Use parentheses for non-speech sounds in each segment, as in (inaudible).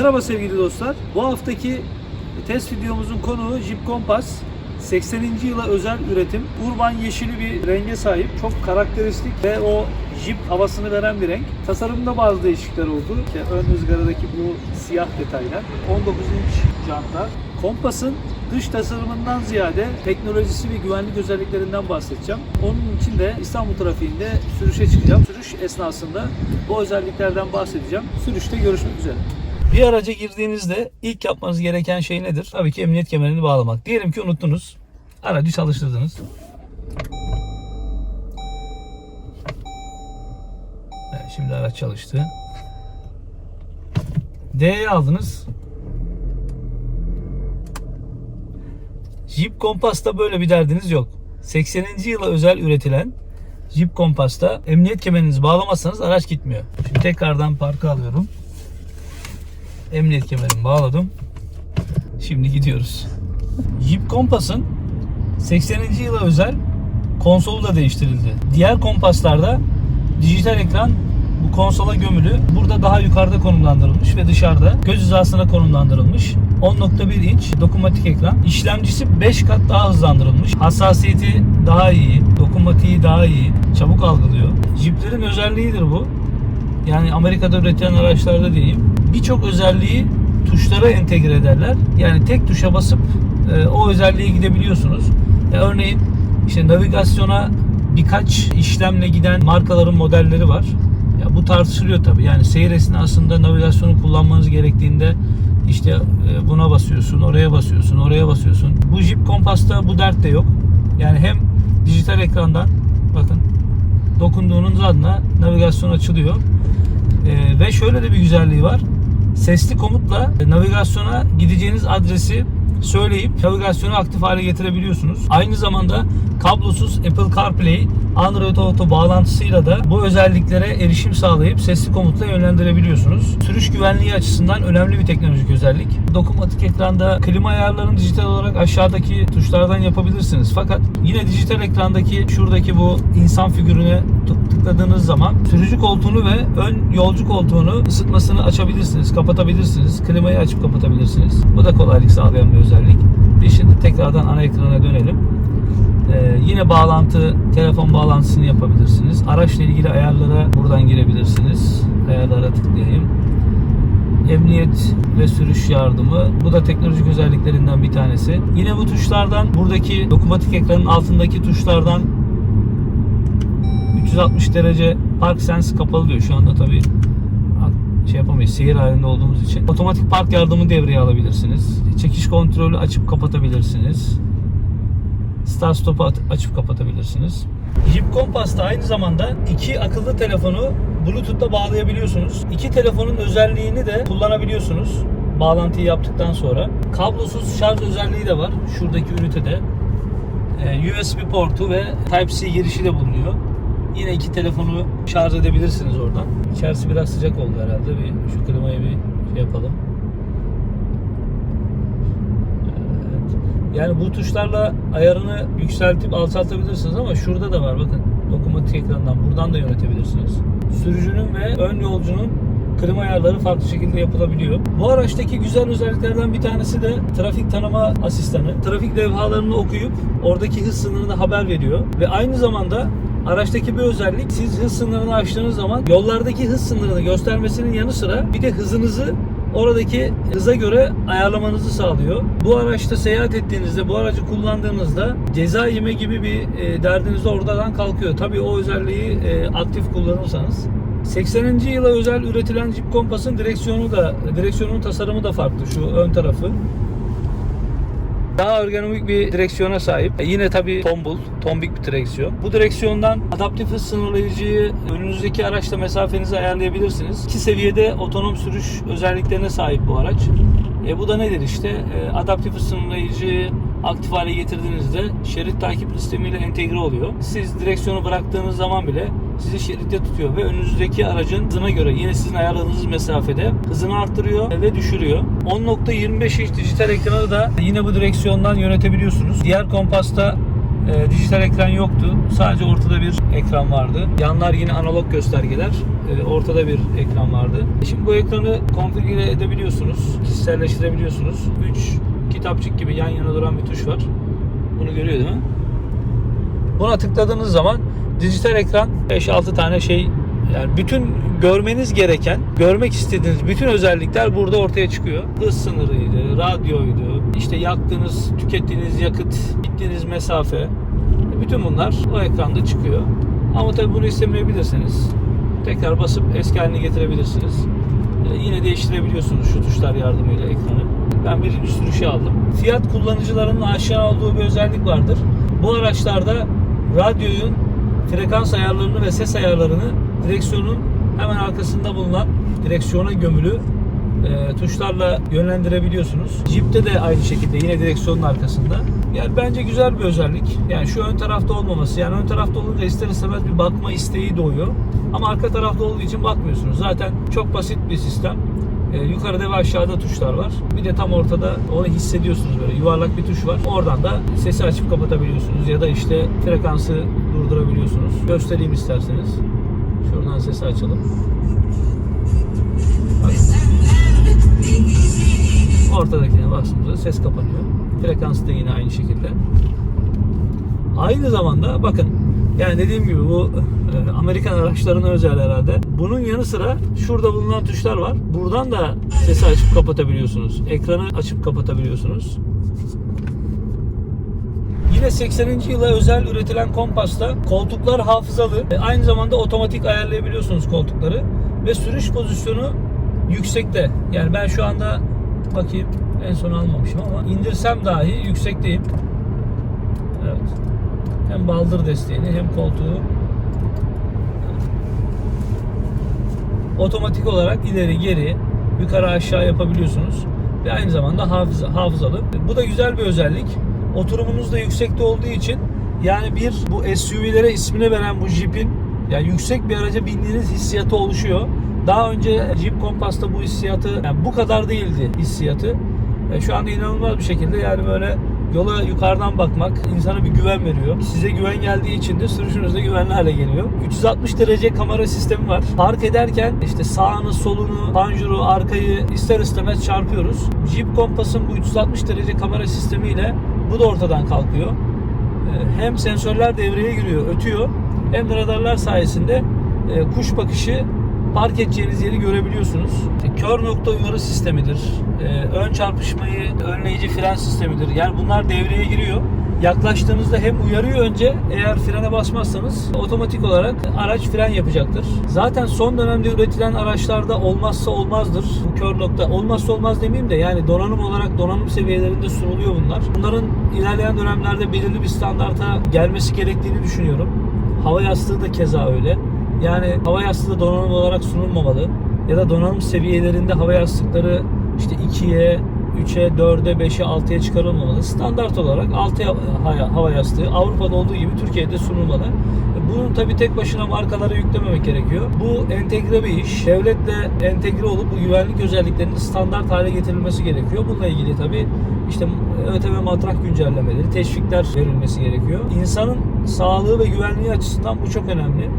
Merhaba sevgili dostlar. Bu haftaki test videomuzun konuğu Jeep Compass. 80. yıla özel üretim. Urban yeşili bir renge sahip. Çok karakteristik ve o Jeep havasını veren bir renk. Tasarımda bazı değişiklikler oldu. İşte ön ızgaradaki bu siyah detaylar. 19 inç jantlar. Compass'ın dış tasarımından ziyade teknolojisi ve güvenlik özelliklerinden bahsedeceğim. Onun için de İstanbul trafiğinde sürüşe çıkacağım. Sürüş esnasında bu özelliklerden bahsedeceğim. Sürüşte görüşmek üzere. Bir araca girdiğinizde ilk yapmanız gereken şey nedir? Tabii ki emniyet kemerini bağlamak. Diyelim ki unuttunuz. Aracı çalıştırdınız. Evet, şimdi araç çalıştı. D'ye aldınız. Jeep Compass'ta böyle bir derdiniz yok. 80. yıla özel üretilen Jeep Compass'ta emniyet kemerinizi bağlamazsanız araç gitmiyor. Şimdi tekrardan parka alıyorum. Emniyet kemerimi bağladım. Şimdi gidiyoruz. Jeep Compass'ın 80. yıla özel konsolu da değiştirildi. Diğer kompaslarda dijital ekran bu konsola gömülü. Burada daha yukarıda konumlandırılmış ve dışarıda göz hizasına konumlandırılmış. 10.1 inç dokunmatik ekran. İşlemcisi 5 kat daha hızlandırılmış. Hassasiyeti daha iyi, dokunmatiği daha iyi, çabuk algılıyor. Jeep'lerin özelliğidir bu. Yani Amerika'da üretilen araçlarda diyeyim. Birçok özelliği tuşlara entegre ederler. Yani tek tuşa basıp e, o özelliğe gidebiliyorsunuz. E, örneğin işte navigasyona birkaç işlemle giden markaların modelleri var. Ya bu tartışılıyor tabii. Yani seyir esnasında navigasyonu kullanmanız gerektiğinde işte e, buna basıyorsun, oraya basıyorsun, oraya basıyorsun. Bu Jeep Compass'ta bu dert de yok. Yani hem dijital ekrandan bakın dokunduğunuz anda navigasyon açılıyor. Ee, ve şöyle de bir güzelliği var. Sesli komutla navigasyona gideceğiniz adresi söyleyip navigasyonu aktif hale getirebiliyorsunuz. Aynı zamanda kablosuz Apple CarPlay, Android Auto bağlantısıyla da bu özelliklere erişim sağlayıp sesli komutla yönlendirebiliyorsunuz. Sürüş güvenliği açısından önemli bir teknolojik özellik. Dokunmatik ekranda klima ayarlarını dijital olarak aşağıdaki tuşlardan yapabilirsiniz. Fakat yine dijital ekrandaki şuradaki bu insan figürüne tıkladığınız zaman sürücü koltuğunu ve ön yolcu koltuğunu ısıtmasını açabilirsiniz, kapatabilirsiniz. Klimayı açıp kapatabilirsiniz. Bu da kolaylık sağlayan bir özellik. Biz şimdi tekrardan ana ekrana dönelim. Ee, yine bağlantı, telefon bağlantısını yapabilirsiniz. Araçla ilgili ayarlara buradan girebilirsiniz. Ayarlara tıklayayım. Emniyet ve sürüş yardımı. Bu da teknolojik özelliklerinden bir tanesi. Yine bu tuşlardan buradaki dokunmatik ekranın altındaki tuşlardan 360 derece park sense kapalı diyor. Şu anda tabii şey yapamayız. Seyir halinde olduğumuz için. Otomatik park yardımı devreye alabilirsiniz. Çekiş kontrolü açıp kapatabilirsiniz. Start stop'u açıp kapatabilirsiniz. Jeep Compass'ta aynı zamanda iki akıllı telefonu Bluetooth'ta bağlayabiliyorsunuz. İki telefonun özelliğini de kullanabiliyorsunuz. Bağlantıyı yaptıktan sonra. Kablosuz şarj özelliği de var. Şuradaki ünitede. Ee, USB portu ve Type-C girişi de bulunuyor. Yine iki telefonu şarj edebilirsiniz oradan. İçerisi biraz sıcak oldu herhalde. Bir şu klimayı bir şey yapalım. Evet. Yani bu tuşlarla ayarını yükseltip alçaltabilirsiniz ama şurada da var bakın. Dokunmatik ekrandan buradan da yönetebilirsiniz. Sürücünün ve ön yolcunun klima ayarları farklı şekilde yapılabiliyor. Bu araçtaki güzel özelliklerden bir tanesi de trafik tanıma asistanı. Trafik levhalarını okuyup oradaki hız sınırını haber veriyor ve aynı zamanda Araçtaki bir özellik siz hız sınırını aştığınız zaman yollardaki hız sınırını göstermesinin yanı sıra bir de hızınızı oradaki hıza göre ayarlamanızı sağlıyor. Bu araçta seyahat ettiğinizde, bu aracı kullandığınızda ceza yeme gibi bir e, derdiniz oradan kalkıyor. Tabii o özelliği e, aktif kullanırsanız. 80. yıla özel üretilen Jeep Compass'ın direksiyonu da direksiyonun tasarımı da farklı şu ön tarafı. Daha ergonomik bir direksiyona sahip. E, yine tabii tombul, tombik bir direksiyon. Bu direksiyondan adaptif hız sınırlayıcıyı önünüzdeki araçla mesafenizi ayarlayabilirsiniz. İki seviyede otonom sürüş özelliklerine sahip bu araç. E, bu da nedir işte? E, adaptif hız sınırlayıcıyı aktif hale getirdiğinizde şerit takip sistemiyle entegre oluyor. Siz direksiyonu bıraktığınız zaman bile sizi şeritte tutuyor ve önünüzdeki aracın hızına göre yine sizin ayarladığınız mesafede hızını arttırıyor ve düşürüyor. 10.25 inç dijital ekranı da yine bu direksiyondan yönetebiliyorsunuz. Diğer kompasta e, dijital ekran yoktu. Sadece ortada bir ekran vardı. Yanlar yine analog göstergeler. E, ortada bir ekran vardı. Şimdi bu ekranı konfigüre edebiliyorsunuz. Kişiselleştirebiliyorsunuz. 3 kitapçık gibi yan yana duran bir tuş var. Bunu görüyor değil mi? Buna tıkladığınız zaman dijital ekran 5-6 tane şey yani bütün görmeniz gereken, görmek istediğiniz bütün özellikler burada ortaya çıkıyor. Hız sınırıydı, radyoydu, işte yaktığınız, tükettiğiniz yakıt, gittiğiniz mesafe. Bütün bunlar o ekranda çıkıyor. Ama tabii bunu istemeyebilirsiniz. Tekrar basıp eski haline getirebilirsiniz. Yine değiştirebiliyorsunuz şu tuşlar yardımıyla ekranı. Ben birinci sürüşü aldım. Fiyat kullanıcılarının aşağı olduğu bir özellik vardır. Bu araçlarda radyoyun frekans ayarlarını ve ses ayarlarını direksiyonun hemen arkasında bulunan direksiyona gömülü e, tuşlarla yönlendirebiliyorsunuz. Jeep'te de aynı şekilde yine direksiyonun arkasında. Yani bence güzel bir özellik. Yani şu ön tarafta olmaması. Yani ön tarafta olunca ister istemez bir bakma isteği doğuyor. Ama arka tarafta olduğu için bakmıyorsunuz. Zaten çok basit bir sistem. Ee, yukarıda ve aşağıda tuşlar var. Bir de tam ortada onu hissediyorsunuz böyle yuvarlak bir tuş var. Oradan da sesi açıp kapatabiliyorsunuz ya da işte frekansı durdurabiliyorsunuz. Göstereyim isterseniz. Şuradan sesi açalım. Bak. Ortadakine bastığımızda ses kapanıyor. Frekans da yine aynı şekilde. Aynı zamanda bakın yani dediğim gibi bu e, Amerikan araçlarına özel herhalde. Bunun yanı sıra şurada bulunan tuşlar var. Buradan da sesi açıp kapatabiliyorsunuz. Ekranı açıp kapatabiliyorsunuz. Yine 80. yıla özel üretilen kompasta koltuklar hafızalı. E, Aynı zamanda otomatik ayarlayabiliyorsunuz koltukları. Ve sürüş pozisyonu yüksekte. Yani ben şu anda bakayım en son almamışım ama indirsem dahi yüksekteyim. Evet. Hem baldır desteğini hem koltuğu otomatik olarak ileri geri yukarı aşağı yapabiliyorsunuz. Ve aynı zamanda hafıza, hafızalı. Bu da güzel bir özellik. Oturumunuz da yüksekte olduğu için yani bir bu SUV'lere ismini veren bu Jeep'in yani yüksek bir araca bindiğiniz hissiyatı oluşuyor. Daha önce Jeep Compass'ta bu hissiyatı yani bu kadar değildi hissiyatı. E, şu anda inanılmaz bir şekilde yani böyle yola yukarıdan bakmak insana bir güven veriyor. Size güven geldiği için de sürüşünüz de güvenli hale geliyor. 360 derece kamera sistemi var. Park ederken işte sağını, solunu, panjuru, arkayı ister istemez çarpıyoruz. Jeep Compass'ın bu 360 derece kamera sistemiyle bu da ortadan kalkıyor. Ee, Hem sensörler devreye giriyor, ötüyor. Hem de radarlar sayesinde e, kuş bakışı park edeceğiniz yeri görebiliyorsunuz. E, Kör nokta uyarı sistemidir. E, Ön çarpışmayı önleyici fren sistemidir. Yani bunlar devreye giriyor. Yaklaştığınızda hem uyarıyor önce eğer frene basmazsanız otomatik olarak araç fren yapacaktır. Zaten son dönemde üretilen araçlarda olmazsa olmazdır. Bu kör nokta olmazsa olmaz demeyeyim de yani donanım olarak donanım seviyelerinde sunuluyor bunlar. Bunların ilerleyen dönemlerde belirli bir standarta gelmesi gerektiğini düşünüyorum. Hava yastığı da keza öyle. Yani hava yastığı donanım olarak sunulmamalı. Ya da donanım seviyelerinde hava yastıkları işte 2'ye, 3'e, 4'e, 5'e, 6'ya çıkarılmamalı. Standart olarak 6 hava yastığı Avrupa'da olduğu gibi Türkiye'de sunulmalı. Bunun tabi tek başına markalara yüklememek gerekiyor. Bu entegre bir iş. Devletle entegre olup bu güvenlik özelliklerinin standart hale getirilmesi gerekiyor. Bununla ilgili tabi işte ÖTV matrak güncellemeleri, teşvikler verilmesi gerekiyor. İnsanın sağlığı ve güvenliği açısından bu çok önemli.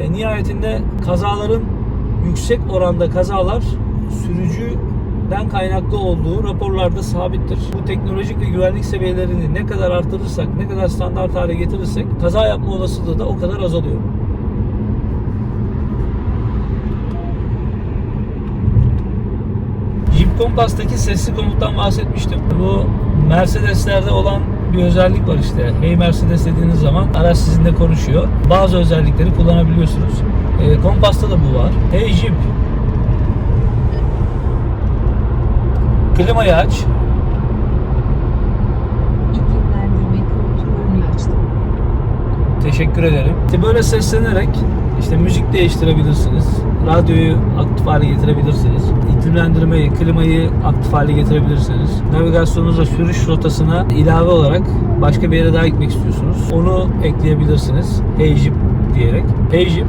E, nihayetinde kazaların yüksek oranda kazalar sürücüden kaynaklı olduğu raporlarda sabittir. Bu teknolojik ve güvenlik seviyelerini ne kadar artırırsak, ne kadar standart hale getirirsek kaza yapma olasılığı da o kadar azalıyor. Jeep Compass'taki sesli komuttan bahsetmiştim. Bu Mercedes'lerde olan bir özellik var işte. Hey Mercedes dediğiniz zaman araç sizinle konuşuyor. Bazı özellikleri kullanabiliyorsunuz. E, Compass'ta da bu var. Hey Jeep. Klimayı aç. Teşekkür ederim. İşte böyle seslenerek işte müzik değiştirebilirsiniz. Radyoyu aktif hale getirebilirsiniz. İklimlendirmeyi, klimayı aktif hale getirebilirsiniz. Navigasyonunuzda sürüş rotasına ilave olarak başka bir yere daha gitmek istiyorsunuz. Onu ekleyebilirsiniz. Hey Jeep diyerek. Hey Jeep.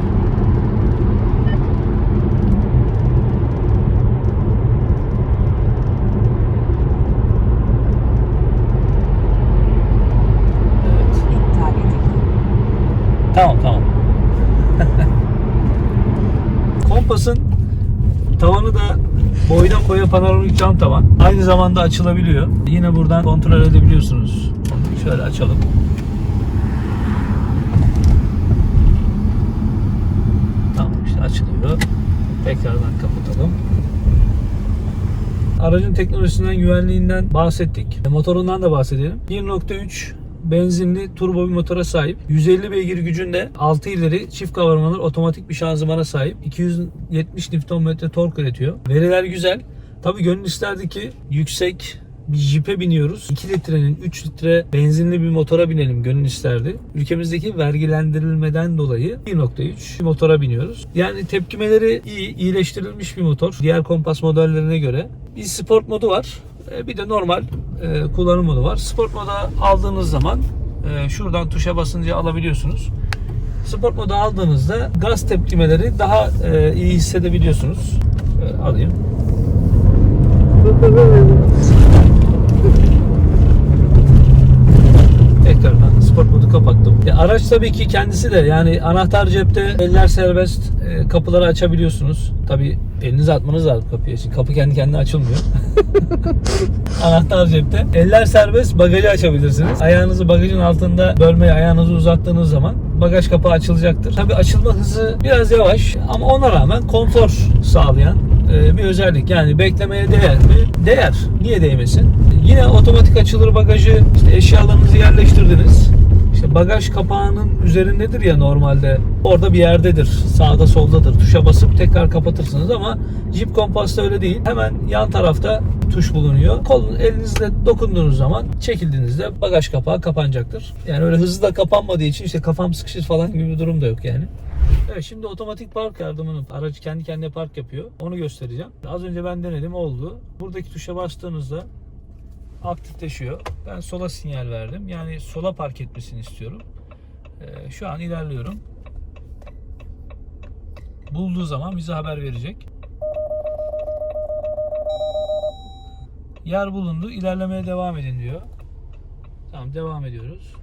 Evet. İptal. kompasın tavanı da boydan boya panoramik cam tavan. Aynı zamanda açılabiliyor. Yine buradan kontrol edebiliyorsunuz. Şöyle açalım. Tamam işte açılıyor. Tekrardan kapatalım. Aracın teknolojisinden, güvenliğinden bahsettik. E, Motorundan da bahsedelim. 1.3 benzinli turbo bir motora sahip. 150 beygir gücünde 6 ileri çift kavurmalı otomatik bir şanzımana sahip. 270 Nm tork üretiyor. Veriler güzel. Tabii gönül isterdi ki yüksek bir jipe biniyoruz. 2 litrenin 3 litre benzinli bir motora binelim gönül isterdi. Ülkemizdeki vergilendirilmeden dolayı 1.3 bir motora biniyoruz. Yani tepkimeleri iyi, iyileştirilmiş bir motor. Diğer kompas modellerine göre. Bir sport modu var. E, Bir de normal e, kullanım modu var. Sport moda aldığınız zaman e, şuradan tuşa basınca alabiliyorsunuz. Sport moda aldığınızda gaz tepkimeleri daha iyi hissedebiliyorsunuz. Alayım. Tekrar ben sport modu kapattım. E, araç tabii ki kendisi de yani anahtar cepte eller serbest e, kapıları açabiliyorsunuz. Tabii elinizi atmanız lazım kapıya. Şimdi kapı kendi kendine açılmıyor. (laughs) anahtar cepte. Eller serbest bagajı açabilirsiniz. Ayağınızı bagajın altında bölmeye ayağınızı uzattığınız zaman bagaj kapağı açılacaktır. Tabii açılma hızı biraz yavaş ama ona rağmen konfor sağlayan bir özellik. Yani beklemeye değer mi? Değer. Niye değmesin? Yine otomatik açılır bagajı işte eşyalarınızı yerleştirdiniz. Bagaj kapağının üzerindedir ya normalde. Orada bir yerdedir. Sağda soldadır. Tuşa basıp tekrar kapatırsınız ama Jeep Compass'ta öyle değil. Hemen yan tarafta tuş bulunuyor. Kolun elinizle dokunduğunuz zaman çekildiğinizde bagaj kapağı kapanacaktır. Yani öyle hızlı da kapanmadığı için işte kafam sıkışır falan gibi bir durum da yok yani. Evet şimdi otomatik park yardımını aracı kendi kendine park yapıyor. Onu göstereceğim. Az önce ben denedim oldu. Buradaki tuşa bastığınızda aktifleşiyor. Ben sola sinyal verdim. Yani sola park etmesini istiyorum. Ee, şu an ilerliyorum. Bulduğu zaman bize haber verecek. Yer bulundu. İlerlemeye devam edin diyor. Tamam devam ediyoruz.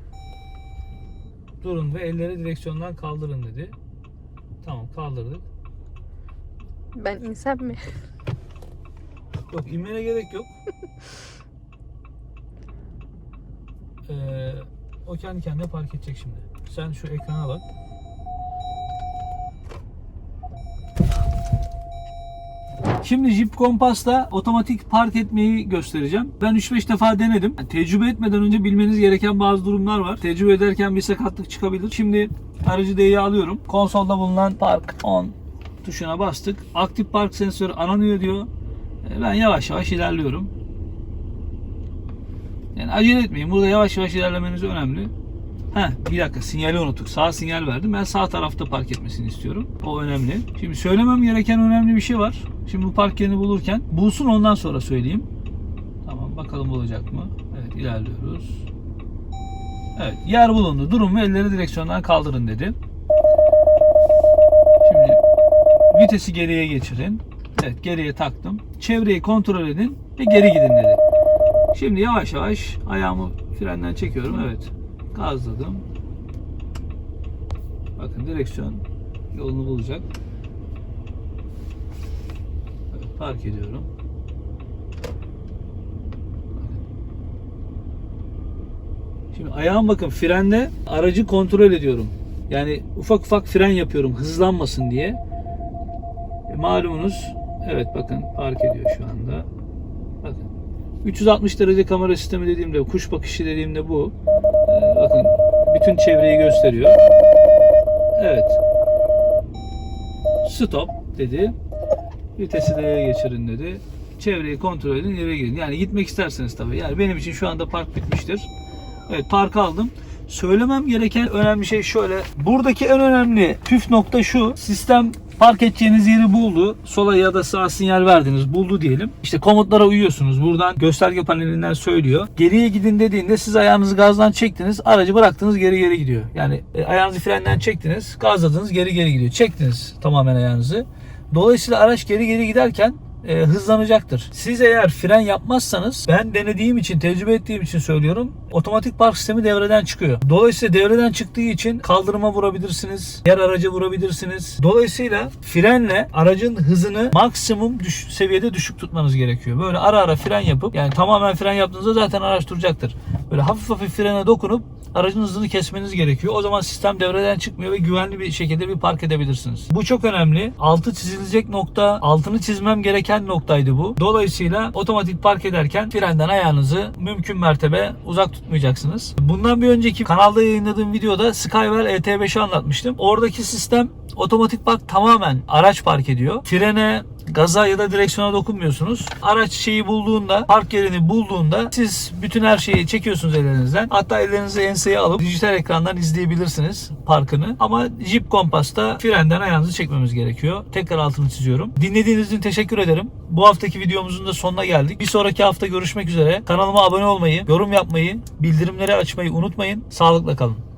Durun ve elleri direksiyondan kaldırın dedi. Tamam kaldırdık. Ben insem mi? Yok inmene gerek yok. (laughs) Ee, o kendi kendine park edecek şimdi. Sen şu ekrana bak. Şimdi Jeep Compass'ta otomatik park etmeyi göstereceğim. Ben 3-5 defa denedim. Yani tecrübe etmeden önce bilmeniz gereken bazı durumlar var. Tecrübe ederken bir sakatlık çıkabilir. Şimdi aracı D'ye alıyorum. Konsolda bulunan Park On tuşuna bastık. Aktif park sensörü aranıyor diyor. E, Ben yavaş yavaş ilerliyorum. Yani acele etmeyin. Burada yavaş yavaş ilerlemeniz önemli. Heh, bir dakika sinyali unuttuk. Sağ sinyal verdim. Ben sağ tarafta park etmesini istiyorum. O önemli. Şimdi söylemem gereken önemli bir şey var. Şimdi bu park yerini bulurken bulsun ondan sonra söyleyeyim. Tamam bakalım bulacak mı? Evet ilerliyoruz. Evet yer bulundu. Durun ve elleri direksiyondan kaldırın dedi. Şimdi vitesi geriye geçirin. Evet geriye taktım. Çevreyi kontrol edin ve geri gidin dedi. Şimdi yavaş yavaş ayağımı frenden çekiyorum. Evet. Gazladım. Bakın direksiyon yolunu bulacak. Evet, park ediyorum. Şimdi ayağım bakın frende aracı kontrol ediyorum. Yani ufak ufak fren yapıyorum hızlanmasın diye. E, malumunuz evet bakın park ediyor şu anda. Bakın 360 derece kamera sistemi dediğimde kuş bakışı dediğimde bu. Ee, bakın bütün çevreyi gösteriyor. Evet. Stop dedi. Vitesi D'ye geçirin dedi. Çevreyi kontrol edin, eve girin. Yani gitmek isterseniz tabii. Yani benim için şu anda park bitmiştir. Evet park aldım. Söylemem gereken önemli şey şöyle. Buradaki en önemli püf nokta şu. Sistem park edeceğiniz yeri buldu. Sola ya da sağa sinyal verdiniz. Buldu diyelim. İşte komutlara uyuyorsunuz. Buradan gösterge panelinden söylüyor. Geriye gidin dediğinde siz ayağınızı gazdan çektiniz. Aracı bıraktınız geri geri gidiyor. Yani e, ayağınızı frenden çektiniz. Gazladınız geri geri gidiyor. Çektiniz tamamen ayağınızı. Dolayısıyla araç geri geri giderken e, hızlanacaktır. Siz eğer fren yapmazsanız ben denediğim için, tecrübe ettiğim için söylüyorum. Otomatik park sistemi devreden çıkıyor. Dolayısıyla devreden çıktığı için kaldırıma vurabilirsiniz. Diğer araca vurabilirsiniz. Dolayısıyla frenle aracın hızını maksimum düş- seviyede düşük tutmanız gerekiyor. Böyle ara ara fren yapıp yani tamamen fren yaptığınızda zaten araç duracaktır. Böyle hafif hafif frene dokunup aracın hızını kesmeniz gerekiyor. O zaman sistem devreden çıkmıyor ve güvenli bir şekilde bir park edebilirsiniz. Bu çok önemli. Altı çizilecek nokta, altını çizmem gereken noktaydı bu. Dolayısıyla otomatik park ederken frenden ayağınızı mümkün mertebe uzak tutmayacaksınız. Bundan bir önceki kanalda yayınladığım videoda Skywell ET5'i anlatmıştım. Oradaki sistem otomatik park tamamen araç park ediyor. Frene gaza ya da direksiyona dokunmuyorsunuz. Araç şeyi bulduğunda, park yerini bulduğunda siz bütün her şeyi çekiyorsunuz ellerinizden. Hatta ellerinizi enseye alıp dijital ekrandan izleyebilirsiniz parkını. Ama Jeep Compass'ta frenden ayağınızı çekmemiz gerekiyor. Tekrar altını çiziyorum. Dinlediğiniz için teşekkür ederim. Bu haftaki videomuzun da sonuna geldik. Bir sonraki hafta görüşmek üzere. Kanalıma abone olmayı, yorum yapmayı, bildirimleri açmayı unutmayın. Sağlıkla kalın.